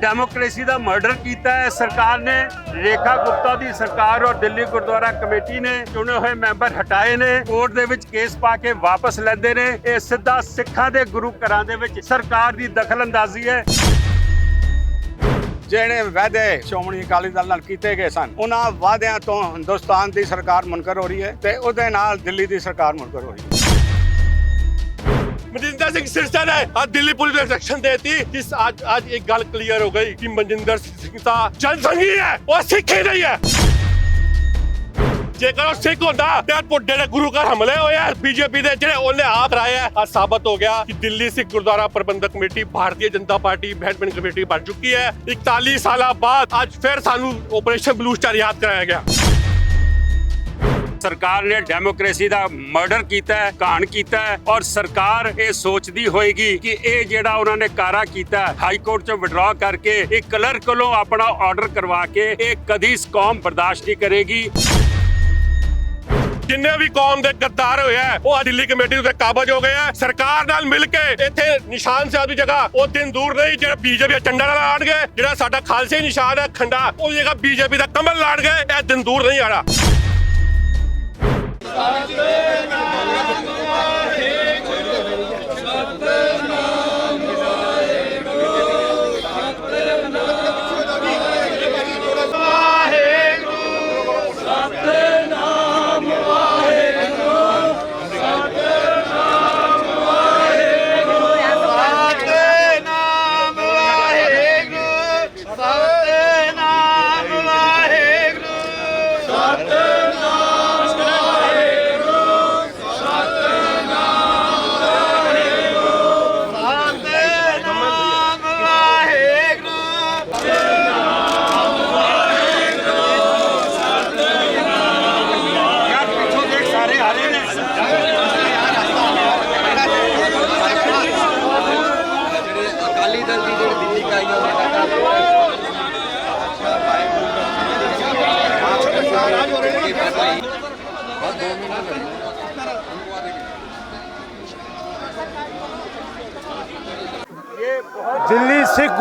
Democracy ਦਾ murder ਕੀਤਾ ਹੈ। ਸਰਕਾਰ ਨੇ ਰੇਖਾ ਗੁਪਤਾ ਦੀ ਸਰਕਾਰ ਔਰ ਦਿੱਲੀ ਗੁਰਦੁਆਰਾ ਕਮੇਟੀ ਨੇ ਚੁਣੇ ਹੋਏ ਮੈਂਬਰ ਹਟਾਏ ਨੇ। ਕੋਰਟ ਦੇ ਵਿੱਚ ਕੇਸ ਪਾ ਕੇ ਵਾਪਸ ਲੈਂਦੇ ਨੇ। ਇਹ ਸਿੱਧਾ ਸਿੱਖਾਂ ਦੇ ਗੁਰੂ ਘਰਾਂ ਦੇ ਵਿੱਚ ਸਰਕਾਰ ਦੀ ਦਖਲਅੰਦਾਜ਼ੀ ਹੈ। ਜਿਹੜੇ ਵਾਅਦੇ ਸ਼੍ਰੋਮਣੀ ਅਕਾਲੀ ਦਲ ਨਾਲ ਕੀਤੇ ਗਏ ਸਨ, ਉਹਨਾਂ ਵਾਅਦਿਆਂ ਤੋਂ ਹਿੰਦੁਸਤਾਨ ਦੀ ਸਰਕਾਰ ਮੁਨਕਰ ਹੋ ਰਹੀ ਹੈ ਤੇ ਉਹਦੇ ਨਾਲ ਦਿੱਲੀ ਦੀ ਸਰਕਾਰ ਮੁਨਕਰ ਹੋ ਰਹੀ ਹੈ। ਮਨਜਿੰਦਰ ਸਿੰਘ ਸਿਰਸਾ ਨੇ ਅੱਜ ਦਿੱਲੀ ਪੁਲਿਸ ਨੂੰ ਇੰਸਟਰਕਸ਼ਨ ਦੇਤੀ ਕਿ ਅੱਜ ਅੱਜ ਇੱਕ ਗੱਲ ਕਲੀਅਰ ਹੋ ਗਈ ਕਿ ਮਨਜਿੰਦਰ ਸਿੰਘ ਤਾਂ ਜਨਸੰਘੀ ਹੈ ਉਹ ਸਿੱਖ ਹੀ ਨਹੀਂ ਹੈ ਜੇਕਰ ਉਹ ਸਿੱਖ ਹੁੰਦਾ ਤੇ ਅੱਜ ਪੁੱਡੇ ਦੇ ਗੁਰੂ ਘਰ ਹਮਲੇ ਹੋਏ ਆ ਬੀਜੇਪੀ ਦੇ ਜਿਹੜੇ ਉਹਨੇ ਆਪ ਰਾਏ ਆ ਅੱਜ ਸਾਬਤ ਹੋ ਗਿਆ ਕਿ Delhi Sikh Gurdwara Prabandhak committee Bharatiya Janata party management committee ਬਣ ਚੁੱਕੀ ਹੈ 41 ਸਾਲਾਂ ਬਾਅਦ ਅੱਜ ਫਿਰ ਸਾਨੂੰ ਆਪਰੇਸ਼ਨ ਬਲੂ ਸਟਾਰ ਯਾਦ ਕਰਾਇਆ ਗਿਆ ਸਰਕਾਰ ਨੇ ਡੈਮੋਕ੍ਰੇਸੀ ਦਾ ਮਰਡਰ ਕੀਤਾ ਹੈ ਕਾਣ ਕੀਤਾ ਹੈ ਔਰ ਸਰਕਾਰ ਇਹ ਸੋਚਦੀ ਹੋਏਗੀ ਕਿ ਇਹ ਜਿਹੜਾ ਉਹਨਾਂ ਨੇ ਕਾਰਾ ਕੀਤਾ ਹਾਈ ਕੋਰਟ ਚੋਂ ਵਿਡਰਾ ਕਰਕੇ ਇਹ ਕਲਰਕ ਕੋਲੋਂ ਆਪਣਾ ਆਰਡਰ ਕਰਵਾ ਕੇ ਇਹ ਕਦੀ ਕੌਮ ਬਰਦਾਸ਼ਤ ਨਹੀਂ ਕਰੇਗੀ। ਜਿੰਨੇ ਵੀ ਕੌਮ ਦੇ ਗੱਦਾਰ ਹੋਏ ਉਹ ਅੱਜ ਦਿੱਲੀ ਕਮੇਟੀ ਉੱਤੇ ਕਾਬਜ ਹੋ ਗਏ ਆ। ਸਰਕਾਰ ਨਾਲ ਮਿਲ ਕੇ ਇੱਥੇ ਨਿਸ਼ਾਨ ਸਾਹਿਬ ਦੀ ਜਗ੍ਹਾ, ਉਹ ਦਿਨ ਦੂਰ ਨਹੀਂ, ਜਿਹੜਾ ਬੀਜੇਪੀ ਦਾ ਝੰਡਾ ਨਾਲ ਲਾਣਗੇ ਜਿਹੜਾ ਸਾਡਾ ਖਾਲਸੇ ਨਿਸ਼ਾਨ ਹੈ, ਖੰਡਾ, ਉਹ ਜਗ੍ਹਾ ਬੀਜੇਪੀ ਦਾ ਕਮਲ ਲਾਣਗੇ ਇਹ ਦਿਨ ਦੂਰ ਨਹੀਂ ਆਣਾ ਸਤਿਨਾਮ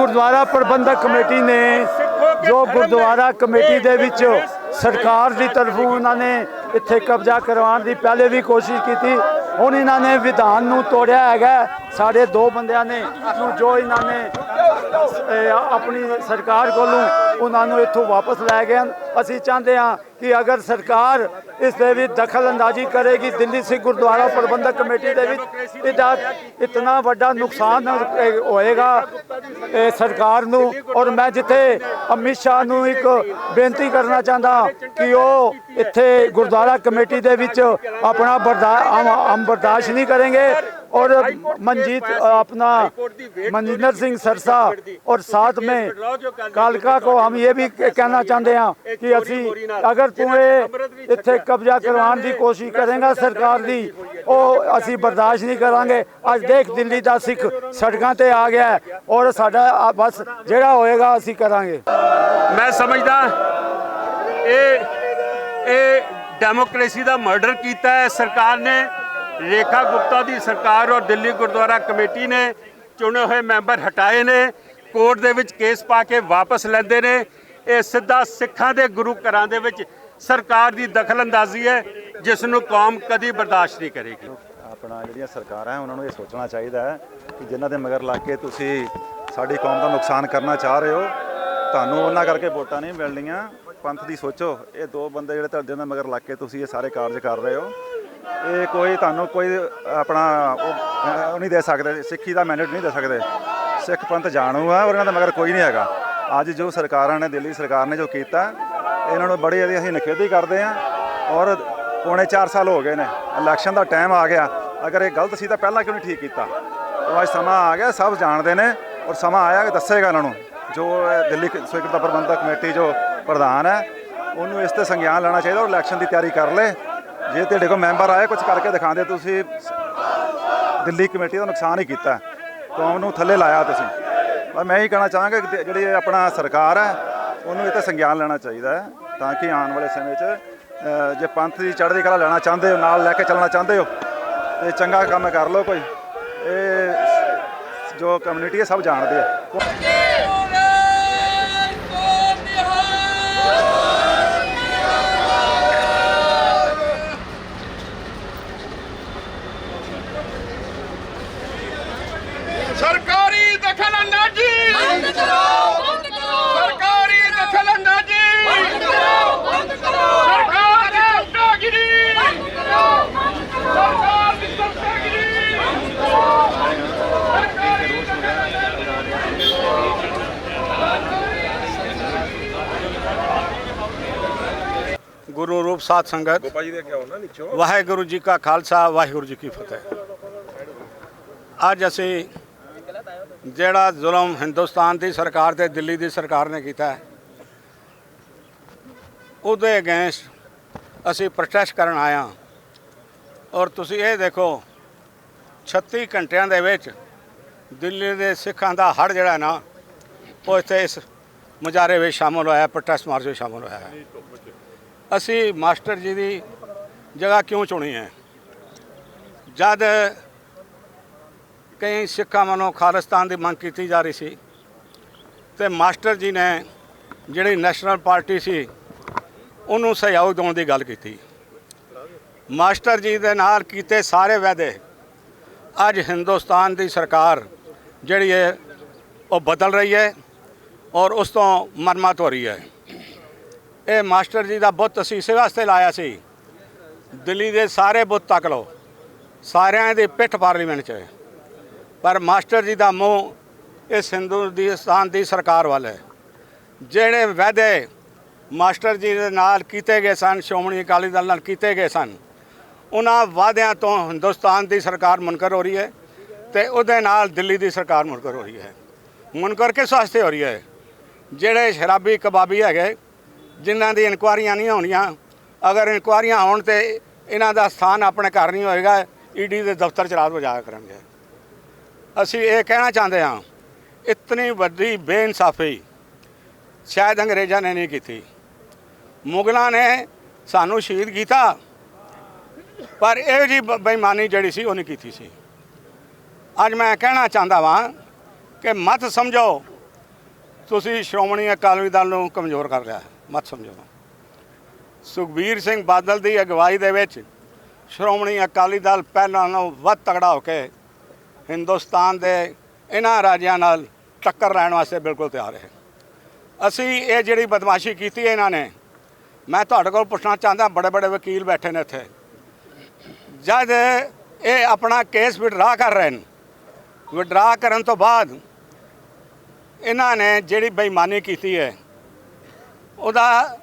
ਗੁਰਦੁਆਰਾ ਪ੍ਰਬੰਧਕ ਕਮੇਟੀ ਨੇ ਜੋ ਗੁਰਦੁਆਰਾ ਕਮੇਟੀ ਦੇ ਵਿੱਚ ਸਰਕਾਰ ਦੀ ਤਰਫੋਂ ਉਹਨਾਂ ਨੇ ਇੱਥੇ ਕਬਜ਼ਾ ਕਰਵਾਉਣ ਦੀ ਪਹਿਲੇ ਵੀ ਕੋਸ਼ਿਸ਼ ਕੀਤੀ, ਹੁਣ ਇਹਨਾਂ ਨੇ ਵਿਧਾਨ ਨੂੰ ਤੋੜਿਆ ਹੈਗਾ। ਸਾਡੇ ਦੋ ਬੰਦਿਆਂ ਨੇ ਨੂੰ ਜੋ ਇਹਨਾਂ ਨੇ ਆਪਣੀ ਸਰਕਾਰ ਕੋਲੋਂ ਉਹਨਾਂ ਨੂੰ ਇੱਥੋਂ ਵਾਪਸ ਲੈ ਗਏ ਹਨ। ਅਸੀਂ ਚਾਹੁੰਦੇ ਹਾਂ ਕਿ ਅਗਰ ਸਰਕਾਰ ਇਸ ਦੇ ਵਿੱਚ ਦਖਲ ਅੰਦਾਜ਼ੀ ਕਰੇਗੀ, ਦਿੱਲੀ ਸਿੱਖ ਗੁਰਦੁਆਰਾ ਪ੍ਰਬੰਧਕ ਕਮੇਟੀ ਦੇ ਵਿੱਚ, ਇਹਦਾ ਇਤਨਾ ਵੱਡਾ ਨੁਕਸਾਨ ਹੋਏਗਾ ਇਹ ਸਰਕਾਰ ਨੂੰ। ਔਰ ਮੈਂ ਜਿੱਥੇ ਅਮਿਤ ਸ਼ਾਹ ਨੂੰ ਇੱਕ ਬੇਨਤੀ ਕਰਨਾ ਚਾਹੁੰਦਾ ਕਿ ਉਹ ਇੱਥੇ ਗੁਰਦੁਆਰਾ ਕਮੇਟੀ ਦੇ ਵਿੱਚ ਆਪਣਾ ਬਰਦਾਸ਼ਤ ਹਮ ਬਰਦਾਸ਼ਤ ਨਹੀਂ ਕरेंगे और मंजीत अपना मनजिंदर सिंह सरसा और साथ में कालका को हम ये भी कहना चाहते हैं कि ਅਸੀਂ ਅਗਰ ਤੂੰ ਇਹ ਇੱਥੇ ਕਬਜ਼ਾ ਕਰਵਾਉਣ ਦੀ ਕੋਸ਼ਿਸ਼ ਕਰੇਗਾ ਸਰਕਾਰ ਦੀ ਉਹ ਅਸੀਂ ਬਰਦਾਸ਼ਤ ਨਹੀਂ ਕਰਾਂਗੇ ਅੱਜ ਦੇਖ ਦਿੱਲੀ ਦਾ ਸਿੱਖ ਸੜਕਾਂ ਤੇ ਆ ਗਿਆ ਹੈ ਔਰ ਸਾਡਾ ਆ ਬਸ ਜਿਹੜਾ ਹੋਏਗਾ ਅਸੀਂ ਕਰਾਂਗੇ ਮੈਂ ਸਮਝਦਾ ਇਹ ਇਹ ਡੈਮੋਕ੍ਰੇਸੀ ਦਾ ਮਰਡਰ ਕੀਤਾ ਹੈ ਸਰਕਾਰ ਨੇ ਰੇਖਾ ਗੁਪਤਾ ਦੀ ਸਰਕਾਰ ਔਰ ਦਿੱਲੀ ਗੁਰਦੁਆਰਾ ਕਮੇਟੀ ਨੇ ਚੁਣੇ ਹੋਏ ਮੈਂਬਰ ਹਟਾਏ ਨੇ। ਕੋਰਟ ਦੇ ਵਿੱਚ ਕੇਸ ਪਾ ਕੇ ਵਾਪਸ ਲੈਂਦੇ ਨੇ। ਇਹ ਸਿੱਧਾ ਸਿੱਖਾਂ ਦੇ ਗੁਰੂ ਘਰਾਂ ਦੇ ਵਿੱਚ ਸਰਕਾਰ ਦੀ ਦਖਲਅੰਦਾਜ਼ੀ ਹੈ, ਜਿਸ ਨੂੰ ਕੌਮ ਕਦੀ ਬਰਦਾਸ਼ਤ ਨਹੀਂ ਕਰੇਗੀ। ਆਪਣਾ ਜਿਹੜੀਆਂ ਸਰਕਾਰਾਂ ਹੈ, ਉਹਨਾਂ ਨੂੰ ਇਹ ਸੋਚਣਾ ਚਾਹੀਦਾ ਹੈ ਕਿ ਜਿਨ੍ਹਾਂ ਦੇ ਮਗਰ ਲੱਗ ਕੇ ਤੁਸੀਂ ਸਾਡੀ ਕੌਮ ਦਾ ਨੁਕਸਾਨ ਕਰਨਾ ਚਾਹ ਰਹੇ ਹੋ। ਤੁਹਾਨੂੰ ਉਹਨਾਂ ਕਰਕੇ ਵੋਟਾਂ ਨਹੀਂ ਮਿਲਣੀਆਂ। ਪੰਥ ਦੀ ਸੋਚੋ, ਇਹ ਦੋ ਬੰਦੇ ਜਿਹੜੇ ਤੁਹਾਡੇ ਦੇ ਮਗਰ ਲੱਗ ਕੇ ਤੁਸੀਂ ਇਹ ਸਾਰੇ ਕਾਰਜ ਕਰ ਰਹੇ ਹੋ। ਇਹ ਕੋਈ ਤੁਹਾਨੂੰ ਕੋਈ ਆਪਣਾ ਉਹ ਨਹੀਂ ਦੇ ਸਕਦੇ, ਸਿੱਖੀ ਦਾ ਮੈਂਡੇਟ ਨਹੀਂ ਦੇ ਸਕਦੇ। ਸਿੱਖ ਪੰਥ ਜਾਣੂ ਆ ਔਰ ਇਹਨਾਂ ਦਾ ਮਗਰ ਕੋਈ ਨਹੀਂ ਹੈਗਾ। ਅੱਜ ਜੋ ਸਰਕਾਰਾਂ ਨੇ, ਦਿੱਲੀ ਸਰਕਾਰ ਨੇ ਜੋ ਕੀਤਾ, ਇਹਨਾਂ ਨੂੰ ਬੜੀ ਇਹਦੀ ਅਸੀਂ ਨਿਖੇਧੀ ਕਰਦੇ ਹਾਂ ਔਰ ਪੌਣੇ 4 ਸਾਲ ਹੋ ਗਏ ਨੇ। ਇਲੈਕਸ਼ਨ ਦਾ ਟਾਈਮ ਆ ਗਿਆ। ਅਗਰ ਇਹ ਗਲਤ ਸੀ ਤਾਂ ਪਹਿਲਾਂ ਕਿਉਂ ਨਹੀਂ ਠੀਕ ਕੀਤਾ? ਉਹ ਅੱਜ ਸਮਾਂ ਆ ਗਿਆ, ਸਭ ਜਾਣਦੇ ਨੇ ਔਰ ਸਮਾਂ ਆਇਆ ਕਿ ਦੱਸੇਗਾ ਇਹਨਾਂ ਨੂੰ। ਜੋ ਦਿੱਲੀ ਸਿੱਖ ਪ੍ਰਬੰਧਕ ਕਮੇਟੀ ਜੋ ਪ੍ਰਧਾਨ ਹੈ, ਉਹਨੂੰ ਇਸ ਤੇ ਸੰਗਿਆਨ ਲੈਣਾ ਚਾਹੀਦਾ ਔਰ ਇਲੈਕਸ਼ਨ ਦੀ ਤਿਆਰੀ ਕਰ ਲੇ। ਜੇ ਤੁਹਾਡੇ ਕੋਲ ਮੈਂਬਰ ਆਏ ਕੁਝ ਕਰਕੇ ਦਿਖਾਉਂਦੇ, ਤੁਸੀਂ ਦਿੱਲੀ ਕਮੇਟੀ ਦਾ ਨੁਕਸਾਨ ਹੀ ਕੀਤਾ। ਕੌਮ ਨੂੰ ਥੱਲੇ ਲਾਇਆ ਤੁਸੀਂ। ਪਰ ਮੈਂ ਇਹ ਕਹਿਣਾ ਚਾਹਾਂਗਾ ਕਿ ਜਿਹੜੀ ਆਪਣਾ ਸਰਕਾਰ ਹੈ, ਉਹਨੂੰ ਇਹ ਤੇ ਸੰਗਿਆਨ ਲੈਣਾ ਚਾਹੀਦਾ ਹੈ, ਤਾਂ ਕਿ ਆਉਣ ਵਾਲੇ ਸਮੇਂ 'ਚ ਜੇ ਪੰਥ ਦੀ ਚੜ੍ਹਦੀ ਕਲਾ ਲੈਣਾ ਚਾਹੁੰਦੇ ਹੋ, ਨਾਲ ਲੈ ਕੇ ਚੱਲਣਾ ਚਾਹੁੰਦੇ ਹੋ, ਤੇ ਚੰਗਾ ਕੰਮ ਕਰ ਲਓ ਕੋਈ। ਇਹ ਜੋ ਕਮਿਊਨਿਟੀ ਹੈ, ਸਭ ਜਾਣਦੇ ਆ ਸਰਕਾਰੀ ਦਖਲਅੰਦਾਜ਼ੀ ਬੰਦ ਕਰੋ ਬੰਦ ਕਰੋ ਸਰਕਾਰੀ ਦਖਲਅੰਦਾਜ਼ੀ ਬੰਦ ਕਰੋ ਬੰਦ ਕਰੋ ਸਰਕਾਰ ਦੀ ਗੁੰਡਾਗਿਰੀ ਬੰਦ ਕਰੋ ਬੰਦ ਕਰੋ ਸਰਕਾਰ ਦੀ ਗੁੰਡਾਗਿਰੀ ਬੰਦ ਕਰੋ ਸਰਕਾਰੀ ਗੁਰੂ ਰੂਪ ਸਾਧ ਸੰਗਤ। ਗੋਪਾ ਜੀ ਦੇ ਕਿਹਾ ਹੋਣਾ ਨੀਚੋਂ। ਵਾਹਿਗੁਰੂ ਜੀ ਕਾ ਖਾਲਸਾ ਵਾਹਿਗੁਰੂ ਜੀ ਕੀ ਫਤਿਹ। ਅੱਜ ਅਸੀਂ ਜਿਹੜਾ ਜ਼ੁਲਮ ਹਿੰਦੁਸਤਾਨ ਦੀ ਸਰਕਾਰ ਤੇ ਦਿੱਲੀ ਦੀ ਸਰਕਾਰ ਨੇ ਕੀਤਾ ਹੈ ਉਹਦੇ ਅਗੇਂਸਟ ਅਸੀਂ ਪ੍ਰੋਟੈਸਟ ਕਰਨ ਆਇਆ ਔਰ ਤੁਸੀਂ ਇਹ ਦੇਖੋ 36 ਘੰਟਿਆਂ ਦੇ ਵਿੱਚ ਦਿੱਲੀ ਦੇ ਸਿੱਖਾਂ ਦਾ ਹੜ ਜਿਹੜਾ ਨਾ ਉਹ ਇੱਥੇ ਇਸ ਮੁਜ਼ਾਹਰੇ ਵਿੱਚ ਸ਼ਾਮਲ ਹੋਇਆ ਪ੍ਰੋਟੈਸਟ ਮਾਰਚ ਵਿੱਚ ਸ਼ਾਮਲ ਹੋਇਆ ਹੈ। ਅਸੀਂ ਮਾਸਟਰ ਜੀ ਦੀ ਜਗ੍ਹਾ ਕਿਉਂ ਚੁਣੀ ਹੈ? ਜਦ ਕਈ ਸਿੱਖਾਂ ਵੱਲੋਂ ਖਾਲਿਸਤਾਨ ਦੀ ਮੰਗ ਕੀਤੀ ਜਾ ਰਹੀ ਸੀ ਤੇ ਮਾਸਟਰ ਜੀ ਨੇ ਜਿਹੜੀ ਨੈਸ਼ਨਲ ਪਾਰਟੀ ਸੀ, ਉਹਨੂੰ ਸਹਿਯੋਗ ਦੇਣ ਦੀ ਗੱਲ ਕੀਤੀ। ਮਾਸਟਰ ਜੀ ਦੇ ਨਾਲ ਕੀਤੇ ਸਾਰੇ ਵਾਅਦੇ ਅੱਜ ਹਿੰਦੁਸਤਾਨ ਦੀ ਸਰਕਾਰ ਜਿਹੜੀ ਹੈ, ਉਹ ਬਦਲ ਰਹੀ ਹੈ ਔਰ ਉਸ ਤੋਂ ਮਰਮਤ ਹੋ ਰਹੀ ਹੈ। ਇਹ ਮਾਸਟਰ ਜੀ ਦਾ ਬੁੱਤ ਅਸੀਂ ਇਸੇ ਵਾਸਤੇ ਲਾਇਆ ਸੀ। ਦਿੱਲੀ ਦੇ ਸਾਰੇ ਬੁੱਤ ਤੱਕ ਲਓ। ਸਾਰਿਆਂ ਦੀ ਪਿੱਠ ਪਾਰਲੀਮੈਂਟ 'ਚ ਪਰ ਮਾਸਟਰ ਜੀ ਦਾ ਮੂੰਹ ਇਸ ਹਿੰਦੁਸਤਾਨ ਦੀ ਸਰਕਾਰ ਵੱਲ ਹੈ। ਜਿਹੜੇ ਵਾਅਦੇ ਮਾਸਟਰ ਜੀ ਦੇ ਨਾਲ ਕੀਤੇ ਗਏ ਸਨ, ਸ਼੍ਰੋਮਣੀ ਅਕਾਲੀ ਦਲ ਨਾਲ ਕੀਤੇ ਗਏ ਸਨ, ਉਹਨਾਂ ਵਾਅਦਿਆਂ ਤੋਂ ਹਿੰਦੁਸਤਾਨ ਦੀ ਸਰਕਾਰ ਮੁਨਕਰ ਹੋ ਰਹੀ ਹੈ ਤੇ ਉਹਦੇ ਨਾਲ ਦਿੱਲੀ ਦੀ ਸਰਕਾਰ ਮੁਨਕਰ ਹੋ ਰਹੀ ਹੈ। ਮੁਨਕਰ ਕਿਸ ਵਾਸਤੇ ਹੋ ਰਹੀ ਹੈ? ਜਿਹੜੇ ਸ਼ਰਾਬੀ ਕਬਾਬੀ ਹੈਗੇ ਜਿਨ੍ਹਾਂ ਦੀ ਇਨਕੁਆਰੀਆਂ ਨਹੀਂ ਹੋਣੀਆਂ, ਅਗਰ ਇਨਕੁਆਰੀਆਂ ਹੋਣ ਤੇ ਇਹਨਾਂ ਦਾ ਸਥਾਨ ਆਪਣੇ ਘਰ ਨਹੀਂ ਹੋਏਗਾ, ਈਡੀ ਦੇ ਦਫ਼ਤਰ ਚ ਰਾਤ ਵਜਾ ਕਰਨਗੇ ਅਸੀਂ ਇਹ ਕਹਿਣਾ ਚਾਹੁੰਦੇ ਹਾਂ, ਇਤਨੀ ਵੱਡੀ ਬੇਇਨਸਾਫੀ ਸ਼ਾਇਦ ਅੰਗਰੇਜ਼ਾਂ ਨੇ ਨਹੀਂ ਕੀਤੀ। ਮੁਗਲਾਂ ਨੇ ਸਾਨੂੰ ਸ਼ਹੀਦ ਕੀਤਾ, ਪਰ ਇਹ ਜੀ ਬੇਈਮਾਨੀ ਜਿਹੜੀ ਸੀ ਉਹ ਨਹੀਂ ਕੀਤੀ ਸੀ। ਅੱਜ ਮੈਂ ਕਹਿਣਾ ਚਾਹੁੰਦਾ ਵਾਂ ਕਿ ਮਤ ਸਮਝੋ, ਤੁਸੀਂ ਸ਼੍ਰੋਮਣੀ ਅਕਾਲੀ ਦਲ ਨੂੰ ਕਮਜ਼ੋਰ ਕਰ ਲਿਆ। ਮਤ ਸਮਝੋ। ਸੁਖਬੀਰ ਸਿੰਘ ਬਾਦਲ ਦੀ ਅਗਵਾਈ ਦੇ ਵਿੱਚ ਸ਼੍ਰੋਮਣੀ ਅਕਾਲੀ ਦਲ ਪਹਿਲਾਂ ਨਾਲੋਂ ਵੱਧ ਤਗੜਾ ਹੋ ਕੇ ਹਿੰਦੁਸਤਾਨ ਦੇ ਇਹਨਾਂ ਰਾਜਿਆਂ ਨਾਲ ਟੱਕਰ ਲੈਣ ਵਾਸਤੇ ਬਿਲਕੁਲ ਤਿਆਰ ਹੈ। ਅਸੀਂ ਇਹ ਜਿਹੜੀ ਬਦਮਾਸ਼ੀ ਕੀਤੀ ਹੈ ਇਹਨਾਂ ਨੇ, ਮੈਂ ਤੁਹਾਡੇ ਕੋਲ ਪੁੱਛਣਾ ਚਾਹੁੰਦਾ, ਬੜੇ ਬੜੇ ਵਕੀਲ ਬੈਠੇ ਨੇ ਇੱਥੇ। ਜਦ ਇਹ ਆਪਣਾ ਕੇਸ ਵਿਡਰਾ ਕਰ ਰਹੇ ਨੇ ਵਿਡਰਾ ਕਰਨ ਤੋਂ ਬਾਅਦ ਇਹਨਾਂ ਨੇ ਜਿਹੜੀ ਬੇਈਮਾਨੀ ਕੀਤੀ ਹੈ ਉਹਦਾ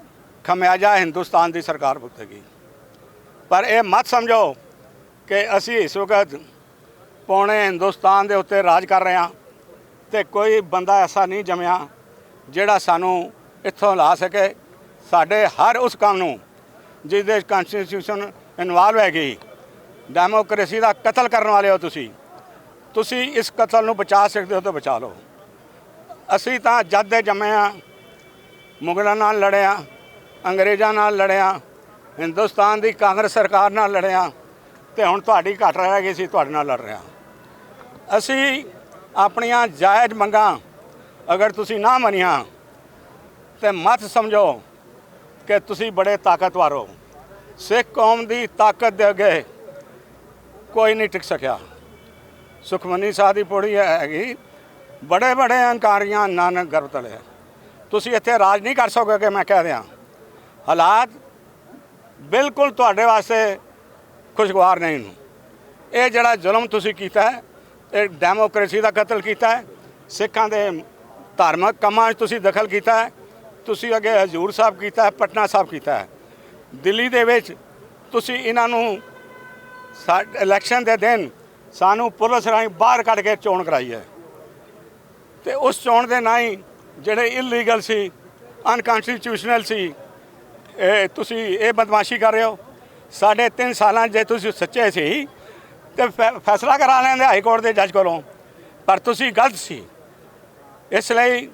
ਖਮਿਆਜਾ ਹਿੰਦੁਸਤਾਨ ਦੀ ਸਰਕਾਰ ਭੁਗਤੇਗੀ ਪਰ ਇਹ ਮਤ ਸਮਝੋ ਕਿ ਅਸੀਂ ਇਸ ਵਕਤ ਪੌਣੇ ਹਿੰਦੁਸਤਾਨ ਦੇ ਉੱਤੇ ਰਾਜ ਕਰ ਰਹੇ ਹਾਂ ਤੇ ਕੋਈ ਬੰਦਾ ਐਸਾ ਨਹੀਂ ਜਮਿਆ ਜਿਹੜਾ ਸਾਨੂੰ ਇੱਥੋਂ ਲਾ ਸਕੇ। ਸਾਡੇ ਹਰ ਉਸ ਕੰਮ ਨੂੰ ਜਿਸ ਦੇ ਕਨਸਟੀਟਿਊਸ਼ਨ ਇਨਵਾਲਵ ਹੈਗੀ ਡੈਮੋਕ੍ਰੇਸੀ ਦਾ ਕਤਲ ਕਰਨ ਵਾਲੇ ਹੋ ਤੁਸੀਂ ਤੁਸੀਂ ਇਸ ਕਤਲ ਨੂੰ ਬਚਾ ਸਕਦੇ ਹੋ ਤਾਂ ਬਚਾ ਲਓ। ਅਸੀਂ ਤਾਂ ਜਦ ਦੇ ਜੰਮੇ ਆ ਮੁਗਲਾਂ ਨਾਲ ਲੜਿਆ, ਅੰਗਰੇਜ਼ਾਂ ਨਾਲ ਲੜਿਆ, ਹਿੰਦੁਸਤਾਨ ਦੀ ਕਾਂਗਰਸ ਸਰਕਾਰ ਨਾਲ ਲੜਿਆ ਤੇ ਹੁਣ ਤੁਹਾਡੀ ਘਟ ਰਹਿ ਗਈ ਸੀ, ਤੁਹਾਡੇ ਨਾਲ ਲੜ ਰਿਹਾ। ਅਸੀਂ ਆਪਣੀਆਂ ਜਾਇਜ਼ ਮੰਗਾਂ ਅਗਰ ਤੁਸੀਂ ਨਾ ਮੰਨੀਆਂ ਤੇ ਮਤ ਸਮਝੋ ਕਿ ਤੁਸੀਂ ਬੜੇ ਤਾਕਤਵਰ ਹੋ। ਸਿੱਖ ਕੌਮ ਦੀ ਤਾਕਤ ਦੇ ਅੱਗੇ ਕੋਈ ਨਹੀਂ ਟਿਕ ਸਕਿਆ। ਸੁਖਮਨੀ ਸਾਹਿਬ ਦੀ ਪੌੜੀ ਹੈਗੀ ਬੜੇ ਬੜੇ ਹੰਕਾਰੀਆਂ ਨਾਨਕ ਗਰਭ ਤਲੇ ਤੁਸੀਂ ਇੱਥੇ ਰਾਜ ਨਹੀਂ ਕਰ ਸਕੋਗੇ ਮੈਂ ਕਹਿ ਦਿਆਂ। ਹਾਲਾਤ ਬਿਲਕੁਲ ਤੁਹਾਡੇ ਵਾਸਤੇ ਖੁਸ਼ਗਵਾਰ ਨਹੀਂ ਨੂੰ ਇਹ ਜਿਹੜਾ ਜ਼ੁਲਮ ਤੁਸੀਂ ਕੀਤਾ ਹੈ, ਇਹ ਡੈਮੋਕ੍ਰੇਸੀ ਦਾ ਕਤਲ ਕੀਤਾ ਹੈ, ਸਿੱਖਾਂ ਦੇ ਧਾਰਮਿਕ ਕੰਮਾਂ 'ਚ ਤੁਸੀਂ ਦਖਲ ਕੀਤਾ ਹੈ, ਤੁਸੀਂ ਅੱਗੇ ਹਜ਼ੂਰ ਸਾਹਿਬ ਕੀਤਾ ਹੈ, ਪਟਨਾ ਸਾਹਿਬ ਕੀਤਾ ਹੈ। ਦਿੱਲੀ ਦੇ ਵਿੱਚ ਤੁਸੀਂ ਇਹਨਾਂ ਨੂੰ ਸਾਡੇ ਇਲੈਕਸ਼ਨ ਦੇ ਦਿਨ ਸਾਨੂੰ ਪੁਲਿਸ ਰਾਹੀਂ ਬਾਹਰ ਕੱਢ ਕੇ ਚੋਣ ਕਰਾਈ ਹੈ। ਤੇ ਉਸ ਚੋਣ ਦੇ ਨਾਲ ਹੀ ਜਿਹੜੇ ਇਲੀਗਲ ਸੀ ਅਨਕਨਸਟੀਟਿਊਸ਼ਨਲ ਸੀ, ਇਹ ਤੁਸੀਂ ਇਹ ਬਦਮਾਸ਼ੀ ਕਰ ਰਹੇ ਹੋ। ਸਾਡੇ 3 ਸਾਲਾਂ ਜੇ ਤੁਸੀਂ ਸੱਚੇ ਸੀ, ਤੇ ਫੈ- ਫੈਸਲਾ ਕਰਾ ਲੈਂਦੇ ਹਾਈ ਕੋਰਟ ਦੇ ਜੱਜ ਕੋਲੋਂ। ਪਰ ਤੁਸੀਂ ਗਲਤ ਸੀ। ਇਸ ਲਈ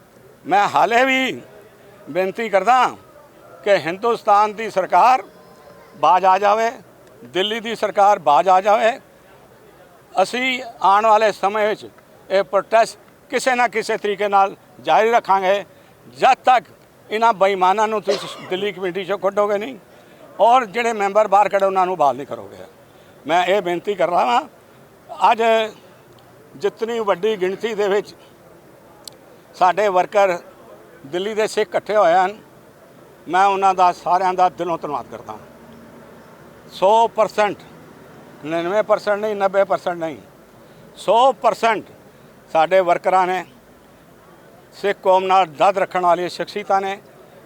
ਮੈਂ ਹਾਲੇ ਵੀ ਬੇਨਤੀ ਕਰਦਾ ਕਿ ਹਿੰਦੁਸਤਾਨ ਦੀ ਸਰਕਾਰ ਬਾਜ ਆ ਜਾਵੇ, ਦਿੱਲੀ ਦੀ ਸਰਕਾਰ ਬਾਜ ਆ ਜਾਵੇ। ਅਸੀਂ ਆਉਣ ਵਾਲੇ ਸਮੇਂ ਵਿੱਚ ਇਹ ਪ੍ਰੋਟੈਸਟ ਕਿਸੇ ਨਾ ਕਿਸੇ ਤਰੀਕੇ ਨਾਲ ਜਾਰੀ ਰੱਖਾਂਗੇ। ਜਦ ਤੱਕ ਇਹਨਾਂ ਬੇਈਮਾਨਾਂ ਨੂੰ ਤੁਸੀਂ ਦਿੱਲੀ ਕਮੇਟੀ ਚੋਂ ਕੱਢੋਗੇ ਨਹੀਂ, ਔਰ ਜਿਹੜੇ ਮੈਂਬਰ ਬਾਹਰ ਖੜੇ ਉਹਨਾਂ ਨੂੰ ਬਹਾਲ ਨਹੀਂ ਕਰੋਗੇ। ਮੈਂ ਇਹ ਬੇਨਤੀ ਕਰ ਰਹਾ ਹਾਂ ਅੱਜ ਜਿਤਨੀ ਵੱਡੀ ਗਿਣਤੀ ਦੇ ਵਿੱਚ ਸਾਡੇ ਵਰਕਰ ਦਿੱਲੀ ਦੇ ਸਿੱਖ ਇਕੱਠੇ ਹੋਏ ਹਨ, ਮੈਂ ਉਹਨਾਂ ਦਾ ਸਾਰਿਆਂ ਦਾ ਦਿਲੋਂ ਧੰਨਵਾਦ ਕਰਦਾ 100% 99% ਨਹੀਂ 90% ਨਹੀਂ 100% ਸਾਡੇ ਵਰਕਰਾਂ ਨੇ ਸਿੱਖ ਕੌਮ ਨਾਲ ਦਦ ਰੱਖਣ ਵਾਲੀਆਂ ਸ਼ਖਸੀਅਤਾਂ ਨੇ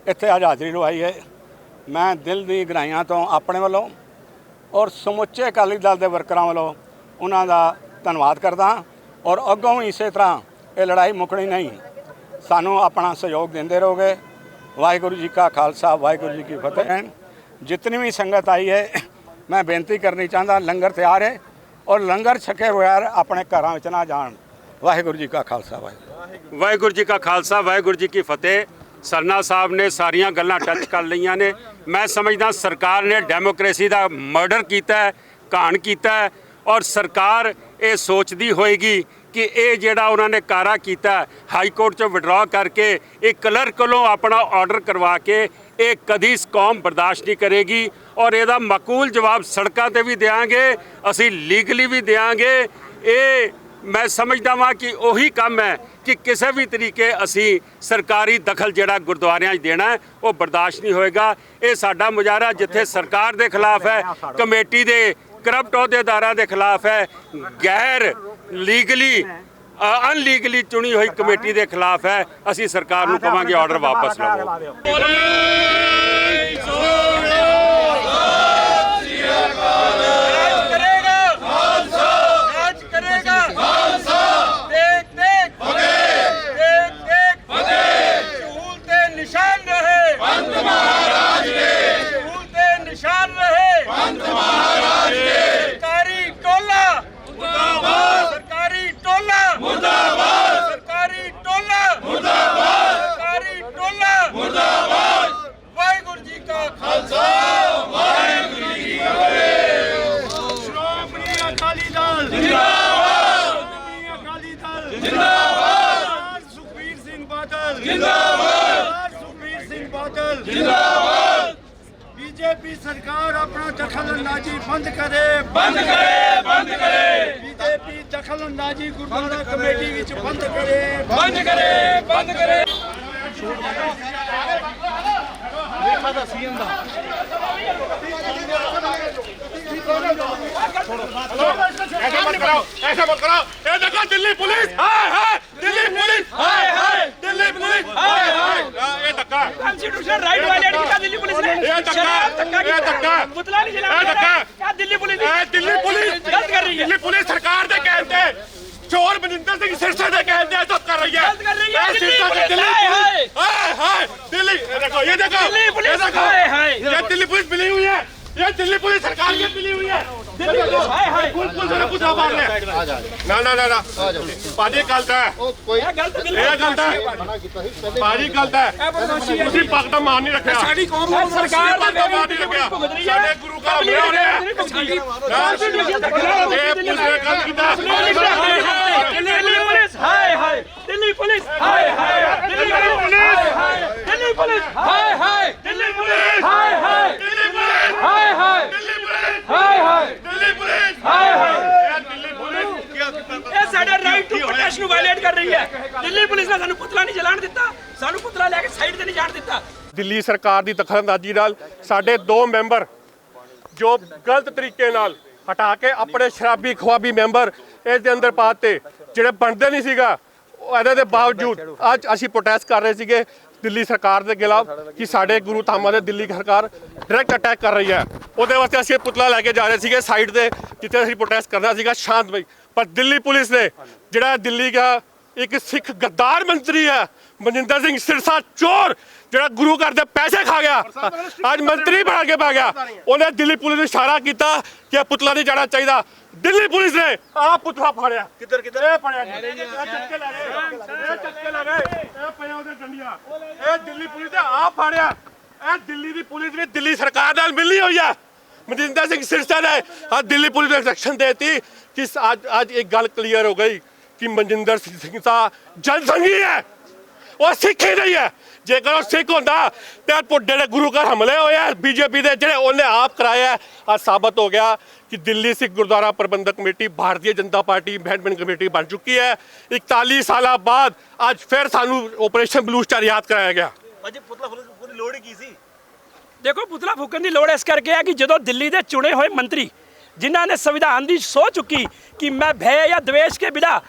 ਇੱਥੇ ਅੱਜ ਹਾਜ਼ਰੀ ਲਵਾਈ ਹੈ। ਮੈਂ ਦਿਲ ਦੀ ਗਹਿਰਾਈਆਂ ਤੋਂ ਆਪਣੇ ਵੱਲੋਂ ਔਰ ਸਮੁੱਚੇ ਅਕਾਲੀ ਦਲ ਦੇ ਵਰਕਰਾਂ ਵੱਲੋਂ ਉਹਨਾਂ ਦਾ ਧੰਨਵਾਦ ਕਰਦਾ ਔਰ ਅੱਗੋਂ ਵੀ ਇਸੇ ਤਰ੍ਹਾਂ ਇਹ ਲੜਾਈ ਮੁੱਕਣੀ ਨਹੀਂ। ਸਾਨੂੰ ਆਪਣਾ ਸਹਿਯੋਗ ਦਿੰਦੇ ਰਹੋਗੇ। ਵਾਹਿਗੁਰੂ ਜੀ ਕਾ ਖਾਲਸਾ, ਵਾਹਿਗੁਰੂ ਜੀ ਕੀ ਫਤਿਹ। ਜਿਤਨੀ ਵੀ ਸੰਗਤ ਆਈ ਹੈ, ਮੈਂ ਬੇਨਤੀ ਕਰਨੀ ਚਾਹੁੰਦਾ, ਲੰਗਰ ਤਿਆਰ ਹੈ ਔਰ ਲੰਗਰ ਛਕੇ ਬਗੈਰ ਆਪਣੇ ਘਰਾਂ ਵਿੱਚ ਨਾ ਜਾਣ। ਵਾਹਿਗੁਰੂ ਜੀ ਕਾ ਖਾਲਸਾ, ਵਾਹਿਗੁਰੂ। ਵਾਹਿਗੁਰੂ ਜੀ ਕਾ ਖਾਲਸਾ, ਵਾਹਿਗੁਰੂ ਜੀ ਕੀ ਫਤਿਹ। ਸਰਨਾ ਸਾਹਿਬ ਨੇ ਸਾਰੀਆਂ ਗੱਲਾਂ ਟੱਚ ਕਰ ਲਈਆਂ ਨੇ। ਮੈਂ ਸਮਝਦਾ ਸਰਕਾਰ ਨੇ ਡੈਮੋਕ੍ਰੇਸੀ ਦਾ ਮਰਡਰ ਕੀਤਾ ਹੈ, ਘਾਣ ਕੀਤਾ ਹੈ ਔਰ ਸਰਕਾਰ ਇਹ ਸੋਚਦੀ ਹੋਏਗੀ ਕਿ ਇਹ ਜਿਹੜਾ ਉਹਨਾਂ ਨੇ ਕਾਰਾ ਕੀਤਾ ਹਾਈ ਕੋਰਟ ਚੋਂ ਵਿਡਰਾ ਕਰਕੇ ਇਹ ਕਲਰਕ ਕੋਲੋਂ ਆਪਣਾ ਆਰਡਰ ਕਰਵਾ ਕੇ ਇਹ ਕਦੀ ਕੌਮ ਬਰਦਾਸ਼ਤ ਨਹੀਂ ਕਰੇਗੀ ਔਰ ਇਹਦਾ ਮਕੂਲ ਜਵਾਬ ਸੜਕਾਂ ਤੇ ਵੀ ਦੇਾਂਗੇ ਅਸੀਂ ਲੀਗਲੀ ਵੀ ਦੇਾਂਗੇ ਇਹ ਮੈਂ ਸਮਝਦਾ ਵਾਂ ਕਿ ਉਹੀ ਕੰਮ ਹੈ ਕਿ ਕਿਸੇ ਵੀ ਤਰੀਕੇ ਅਸੀਂ ਸਰਕਾਰੀ ਦਖਲ ਜਿਹੜਾ ਗੁਰਦੁਆਰਿਆਂ 'ਚ ਦੇਣਾ ਉਹ ਬਰਦਾਸ਼ਤ ਨਹੀਂ ਹੋਏਗਾ। ਇਹ ਸਾਡਾ ਮੁਜ਼ਾਹਰਾ ਜਿੱਥੇ ਸਰਕਾਰ ਦੇ ਖਿਲਾਫ ਹੈ, ਕਮੇਟੀ ਦੇ, ਕਰਪਟ ਅਹੁਦੇਦਾਰਾਂ ਦੇ ਖਿਲਾਫ ਹੈ, ਗੈਰ ਲੀਗਲੀ ਅਨਲੀਗਲੀ ਚੁਣੀ ਹੋਈ ਕਮੇਟੀ ਦੇ ਖਿਲਾਫ ਹੈ, ਅਸੀਂ ਸਰਕਾਰ ਨੂੰ ਕਵਾਂਗੇ ਆਰਡਰ ਵਾਪਸ ਲਵੋ ਕਰੇਗਾ ਖਾਲਸਾ ਰਾਜ ਕਰੇਗਾ ਖਾਲਸਾ ਦੇਖ ਦੇਖ ਫਤਿਹ ਦੇਖ ਦੇਖ ਫਤਿਹ ਸ਼ੂਲ ਤੇ ਨਿਸ਼ਾਨ ਰਹੇ ਬੰਦ ਮਹਾਰਾਜ ਦੇ ਸ਼ੂਲ ਤੇ ਨਿਸ਼ਾਨ ਰਹੇ ਬੰਦ ਮਹਾਰਾਜ ਦੇ ਸਰਕਾਰੀ ਟੋਲਾ ਮੁਰਦਾਬਾਦ ਸਰਕਾਰੀ ਟੋਲਾ ਮੁਰਦਾਬਾਦ ਸਰਕਾਰੀ ਟੋਲਾ ਮੁਰਦਾਬਾਦ ਸਰਕਾਰੀ ਟੋਲਾ ਮੁਰਦਾਬਾਦ ਵਾਹਿਗੁਰੂ ਜੀ ਕਾ ਖਾਲਸਾ ਸ਼੍ਰੋਮਣੀ ਅਕਾਲੀ ਦਲ ਜਿੰਦਾਬਾਦ ਸ਼੍ਰੋਮਣੀ ਅਕਾਲੀ ਦਲ ਜਿੰਦਾਬਾਦ ਸੁਖਬੀਰ ਸਿੰਘ ਬਾਦਲ ਜਿੰਦਾਬਾਦ ਸੁਖਬੀਰ ਸਿੰਘ ਬਾਦਲ ਜਿੰਦਾਬਾਦ ਬੀਜੇਪੀ ਸਰਕਾਰ ਆਪਣਾ ਦਖਲ ਅੰਦਾਜ਼ੀ ਬੰਦ ਕਰੇ ਬੰਦ ਕਰੇ ਬੰਦ ਕਰੇ ਬੀਜੇਪੀ ਦਖਲ ਅੰਦਾਜ਼ੀ ਗੁਰਦੁਆਰਾ ਕਮੇਟੀ ਵਿੱਚ ਬੰਦ ਕਰੇ ਬੰਦ ਕਰੇ ਬੰਦ ਕਰੇ ऐसे मत कराओ ऐसे मत कराओ ये देखो दिल्ली पुलिस हाय हाय दिल्ली पुलिस हाय हाय कॉन्स्टिट्यूशन राइट वायलेट किया दिल्ली पुलिस ने ये धक्का। ये धक्का पुतला नहीं जला धक्का। क्या दिल्ली पुलिस ने दिल्ली पुलिस। गलत कर रही है? दिल्ली पुलिस सरकार दे कहम चोर मनिंदर सिंह सिरसा दे कहम सब तो कर रही है। गलत कर रही है सिरसा दे दिल्ली हाय हाय दिल्ली। देखो ये देखो। ये देखो। ये दिल्ली पुलिस मिली हुई है। ये दिल्ली पुलिस सरकार की मिली हुई है दिल्ली पुलिस हाय हाय कुल कुल जरा कुछ आप रहे ना ना ना ना पाजी गलत है ये गलत बिल्कुल ਇਹ ਗਲਤ ਹੈ ਪਾਜੀ ਗਲਤ ਹੈ ਤੁਸੀਂ ਪੱਗ ਦਾ ਮਾਨ ਨਹੀਂ ਰੱਖਿਆ साड़ी कौम है सरकार ਪੱਗ ਦਾ ਮਾਨ ਨਹੀਂ ਰੱਖਿਆ ਸਾਡੇ ਗੁਰੂ ਘਰ ਹਮਲੇ ਹੋ ਰਹੇ ਆ ਇਹ ਪੁਲਿਸ ਨੇ ਗਲਤ ਕੀਤਾ दिल्ली पुलिस हाय हाय दिल्ली पुलिस हाय हाय दिल्ली पुलिस हाय हाय दिल्ली पुलिस हाय हाय ਦਿੱਲੀ ਪੁਲਿਸ हाय हाय ਹਾਏ ਹਾਏ। ਦਿੱਲੀ ਪੁਲਿਸ ਹਾਏ ਹਾਏ। ਦਿੱਲੀ ਪੁਲਿਸ ਹਾਏ ਹਾਏ। ਦਿੱਲੀ ਪੁਲਿਸ ਕੀ ਕੀਤਾ ਇਹ ਸਾਡਾ ਰਾਈਟ ਟੂ ਪ੍ਰੋਟੈਸਟ ਨੂੰ ਵਾਇਲੇਟ ਕਰ ਰਹੀ ਹੈ। ਦਿੱਲੀ ਪੁਲਿਸ ਨੇ ਸਾਨੂੰ ਪੁਤਲਾ ਨਹੀਂ ਜਲਾਣ ਦਿੱਤਾ। ਸਾਨੂੰ ਪੁਤਲਾ ਲੈ ਕੇ ਸਾਈਡ ਤੇ ਨਹੀਂ ਜਾਣ ਦਿੱਤਾ। ਦਿੱਲੀ ਸਰਕਾਰ ਦੀ ਦਖਲਅੰਦਾਜ਼ੀ ਨਾਲ ਸਾਡੇ ਦੋ ਮੈਂਬਰ ਜੋ ਗਲਤ ਤਰੀਕੇ ਨਾਲ ਹਟਾ ਕੇ ਆਪਣੇ ਸ਼ਰਾਬੀ ਖਵਾਬੀ ਮੈਂਬਰ ਇਸ ਦੇ ਅੰਦਰ ਪਾਤੇ ਜਿਹੜੇ ਬਣਦੇ ਨਹੀਂ ਸੀਗਾ ਇਹਦੇ ਦੇ ਬਾਵਜੂਦ ਅੱਜ ਅਸੀਂ ਪ੍ਰੋਟੈਸਟ ਕਰ ਰਹੇ ਸੀਗੇ। ਦਿੱਲੀ ਸਰਕਾਰ ਦੇ ਖਿਲਾਫ ਕਿ ਸਾਡੇ ਗੁਰੂ ਧਾਮਾਂ ਦੇ ਦਿੱਲੀ ਸਰਕਾਰ ਡਾਇਰੈਕਟ ਅਟੈਕ ਕਰ ਰਹੀ ਹੈ। ਉਹਦੇ ਵਾਸਤੇ ਅਸੀਂ ਇਹ ਪੁਤਲਾ ਲੈ ਕੇ ਜਾ ਰਹੇ ਸੀਗੇ ਸਾਈਡ ਤੇ, ਜਿੱਥੇ ਅਸੀਂ ਪ੍ਰੋਟੈਸਟ ਕਰਨਾ ਸੀਗਾ ਸ਼ਾਂਤਮਈ। ਪਰ ਦਿੱਲੀ ਪੁਲਿਸ ਨੇ, ਜਿਹੜਾ ਦਿੱਲੀ ਦਾ ਇੱਕ ਸਿੱਖ ਗੱਦਾਰ ਮੰਤਰੀ ਹੈ ਮਨਿੰਦਰ ਸਿੰਘ ਸਿਰਸਾ ਚੋਰ ਜਿਹੜਾ ਗੁਰੂ ਘਰ ਦੇ ਪੈਸੇ ਖਾ ਗਿਆ। ਅੱਜ ਮੰਤਰੀ ਬਣਾ ਕੇ ਪਾ ਗਿਆ। ਉਹਨੇ ਦਿੱਲੀ ਪੁਲਿਸ ਨੂੰ ਇਸ਼ਾਰਾ ਕੀਤਾ ਕਿ ਇਹ ਪੁਤਲਾ ਨਹੀਂ ਜਾਣਾ ਚਾਹੀਦਾ। ਦਿੱਲੀ ਪੁਲਿਸ ਨੇ ਆਹ ਪੁਤਲਾ ਫਾੜਿਆ। ਕਿੱਧਰ ਕਿੱਧਰ? ਇਹ ਫੜਿਆ ਇਹ ਚੱਕੇ ਲੈ ਗਏ ਇਹ ਚੱਕੇ ਲੈ ਗਏ ਇਹ ਪਿਆ ਉਹਦੇ ਡੰਡੀਆਂ। ਇਹ ਦਿੱਲੀ ਪੁਲਿਸ ਨੇ ਆਹ ਫਾੜਿਆ। ਇਹ ਦਿੱਲੀ ਦੀ ਪੁਲਿਸ ਵੀ ਦਿੱਲੀ ਸਰਕਾਰ ਨਾਲ ਮਿਲੀ ਹੋਈ ਆ। ਮਨਿੰਦਰ ਸਿੰਘ ਸਿਰਸਾ ਨੇ ਆ ਦਿੱਲੀ ਪੁਲਿਸ ਨੂੰ ਇੰਸਟਰਕਸ਼ਨ ਦੇਤੀ ਕਿ ਅੱਜ ਅੱਜ ਇੱਕ ਗੱਲ ਕਲੀਅਰ ਹੋ ਗਈ ਕਿ ਮਨਜਿੰਦਰ ਸਿੰਘ ਤਾਂ ਜਨਸੰਘੀ ਹੈ। ਉਹ ਸਿੱਖ ਹੀ ਨਹੀਂ ਹੈ। ਜੇਕਰ ਉਹ ਸਿੱਖ ਹੁੰਦਾ ਤੇ ਪੁੱਡੇ ਦੇ ਗੁਰੂ ਘਰ ਹਮਲੇ ਹੋਇਆ ਬੀਜੇਪੀ ਦੇ ਜਿਹੜੇ ਉਹਨੇ ਆਪ ਕਰਾਇਆ ਆ ਸਾਬਤ ਹੋ ਗਿਆ ਕਿ Delhi Sikh Gurdwara Prabandhak committee Bharatiya Janata party management committee ਬਣ ਚੁੱਕੀ ਹੈ। 41 ਸਾਲਾਂ ਬਾਅਦ ਅੱਜ ਫਿਰ ਸਾਨੂੰ ਆਪਰੇਸ਼ਨ ਬਲੂ ਸਟਾਰ ਯਾਦ ਕਰਾਇਆ ਗਿਆ। ਅਜੇ ਪੁਤਲਾ ਫੁੱਕਣ ਦੀ ਲੋੜ ਕੀ ਸੀ? ਦੇਖੋ ਪੁਤਲਾ ਫੁੱਕਣ ਦੀ ਲੋੜ ਇਸ ਕਰਕੇ ਹੈ ਕਿ ਜਦੋਂ ਦਿੱਲੀ ਦੇ ਚੁਣੇ ਹੋਏ ਮੰਤਰੀ ਜਿਨ੍ਹਾਂ ਨੇ ਸੰਵਿਧਾਨ ਦੀ ਸੋਚ ਚੁੱਕੀ ਕਿ ਮੈਂ ਭੈ ਜਾਂ ਦਵੇਸ਼ ਕੇ ਬਿਨਾ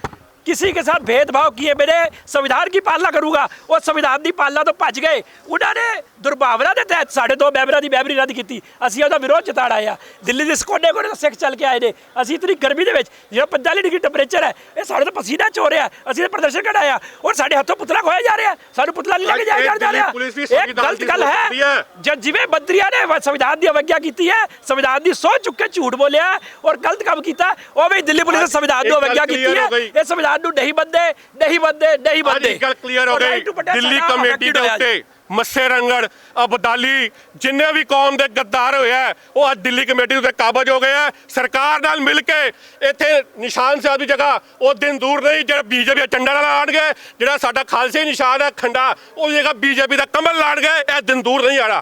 किसी के साथ भेदभाव किए मेरे संविधान की पालना करूंगा ਉਹ ਸੰਵਿਧਾਨ ਦੀ ਪਾਲਣਾ ਤੋਂ ਭੱਜ ਗਏ ਉਹਨਾਂ ਨੇ ਦੁਰਭਾਵਨਾ ਦੇ ਤਹਿਤ ਸਾਡੇ ਦੋ ਮੈਂਬਰਾਂ ਦੀ ਮੈਂਬਰੀ ਰੱਦ ਕੀਤੀ ਅਸੀਂ ਉਹਦਾ ਵਿਰੋਧ ਜਤਾੜ ਆਏ ਆ ਦਿੱਲੀ ਦੇ ਸਕੋਨੇ ਕੋਨੇ ਤੋਂ ਸਿੱਖ ਚੱਲ ਕੇ ਆਏ ਨੇ ਅਸੀਂ ਇਤਨੀ ਗਰਮੀ ਦੇ ਵਿੱਚ ਜਿਹੜਾ 45 ਡਿਗਰੀ ਟੈਂਪਰੇਚਰ ਹੈ ਇਹ ਸਾਡੇ ਤੋਂ ਪਸੀਨਾ ਚੋ ਰਿਹਾ ਅਸੀਂ ਤਾਂ ਪ੍ਰਦਰਸ਼ਨ ਕਢਾਇਆ ਔਰ ਸਾਡੇ ਹੱਥੋਂ ਪੁਤਲਾ ਖੋਇਆ ਜਾ ਰਿਹਾ ਸਾਨੂੰ ਪੁਤਲਾ ਨਹੀਂ ਲੈ ਕੇ ਜਾਇਆ ਜਾ ਦਿੱਲੀ ਰਿਹਾ ਪੁਲਿਸ ਵੀ ਇਹ ਸੰਵਿਧਾਨ ਗਲਤ ਦੀ ਗੱਲ ਸੋਚ ਸਕਦੀ ਹੈ ਹੈ। ਜਦ ਜਿਵੇਂ ਮੰਤਰੀਆਂ ਨੇ ਵ- ਸੰਵਿਧਾਨ ਦੀ ਅਵਗਿਆ ਕੀਤੀ ਹੈ ਸੰਵਿਧਾਨ ਦੀ ਸੋਚ ਚੁੱਕ ਕੇ ਝੂਠ ਬੋਲਿਆ ਔਰ ਗਲਤ ਕੰਮ ਕੀਤਾ ਉਹ ਵੀ ਦਿੱਲੀ ਪੁਲਿਸ ਨੇ ਸੰਵਿਧਾਨ ਇੱਕ ਨੂੰ ਗੱਲ ਅਵਗਿਆ clear ਕੀਤੀ ਹੋ ਹੈ ਗਈ। ਇਹ ਸੰਵਿਧਾਨ ਨੂੰ ਨਹੀਂ ਬੰਦੇ ਨਹੀਂ ਬੰਦੇ ਨਹੀਂ ਅੱਜ ਬੰਦੇ ਇੱਕ ਗੱਲ ਕਲੀਅਰ ਹੋ ਗਈ। ਦਿੱਲੀ ਕਮੇਟੀ ਦੇ ਹੋਇਆ ਉੱਤੇ ਮੱਸੇ ਰੰਗੜ ਅਬਦਾਲੀ ਜਿੰਨੇ ਵੀ ਕੌਮ ਦੇ ਗੱਦਾਰ ਹੋਏ ਆ ਉਹ ਅੱਜ ਦਿੱਲੀ ਕਮੇਟੀ ਉੱਤੇ ਕਾਬਜ ਹੋ ਗਏ ਆ। ਸਰਕਾਰ ਨਾਲ ਮਿਲ ਕੇ ਇੱਥੇ ਨਿਸ਼ਾਨ ਸਾਹਿਬ ਦੀ ਜਗ੍ਹਾ ਉਹ ਦਿਨ ਦੂਰ ਨਹੀਂ ਜਿਹੜਾ ਬੀਜੇਪੀ ਦਾ ਝੰਡਾ ਨਾਲ ਲਾਣਗੇ ਜਿਹੜਾ ਸਾਡਾ ਖਾਲਸੇ ਨਿਸ਼ਾਨ ਹੈ ਖੰਡਾ ਉਹ ਜਗ੍ਹਾ ਬੀਜੇਪੀ ਦਾ ਕਮਲ ਲਾਣਗੇ ਇਹ ਦਿਨ ਦੂਰ ਨਹੀਂ ਆਣਾ।